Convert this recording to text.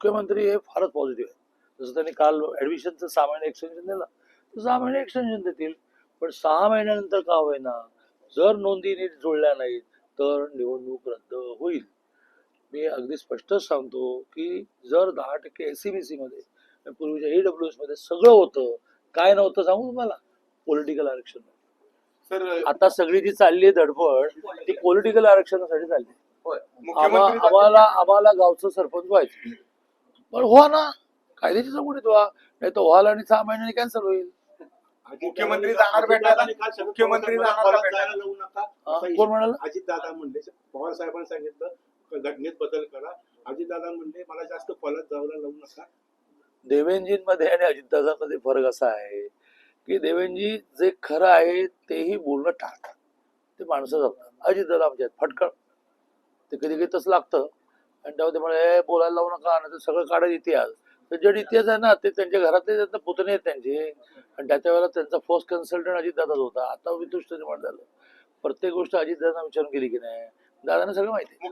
मुख्यमंत्री हे फारच पॉझिटिव्ह आहे जसं त्यांनी काल ऍडमिशनचं सहा महिने एक्सटेन्शन दिलं तर सहा महिने एक्सटेन्शन देतील. पण सहा महिन्यानंतर का होईना जर नोंदी नीट जुळल्या नाहीत तर निवडणूक रद्द होईल. मी अगदी स्पष्टच सांगतो की जर दहा टक्के एस सी बी सीमध्ये पूर्वीच्या ई डब्ल्यू मध्ये सगळं होतं काय नव्हतं सांगू तुम्हाला? पॉलिटिकल आरक्षण. सर आता सगळी जी चालली आहे धडपड ती पॉलिटिकल आरक्षणासाठी चालली आम्हाला आम्हाला गावचं सरपंच व्हायचं. पण व्हा ना. कायद्याची चौकटीत व्हा नाही तर व्हाल आणि सहा महिन्यांनी कॅन्सल होईल. मुख्यमंत्री जाणार भेटायला. मुख्यमंत्री जाणार भेटायला. जाऊ नका. हा, कोण म्हणाल? अजित दादा म्हणले पवार साहेबांनी सांगितलं घटनेत बदल करा. अजित दादा म्हणले मला जास्त फॉलात जायला लावू नका. देवेंजींमध्ये आणि अजितदादांमध्ये फरक असा आहे की देवेंजी जे खरं आहे तेही बोलणं टाळतात. ते माणसं जपतात अजितदादा आमच्या आहेत, फटकळ. ते कधी कधी तसं लागतं. आणि तेव्हा ते म्हणे बोलायला लावू नका नाही तर सगळं काढत इतिहास. तर जे इतिहास आहे ना ते त्यांच्या घरातले त्यांना पुतणे आहेत त्यांचे. आणि त्याच्या वेळेला त्यांचा फर्स्ट कन्सल्टंट अजितदादाच होता. आता वितुष्ट निर्माण झालं. प्रत्येक गोष्ट अजितदादांना विचारून गेली की नाही? दादाने सगळं माहिती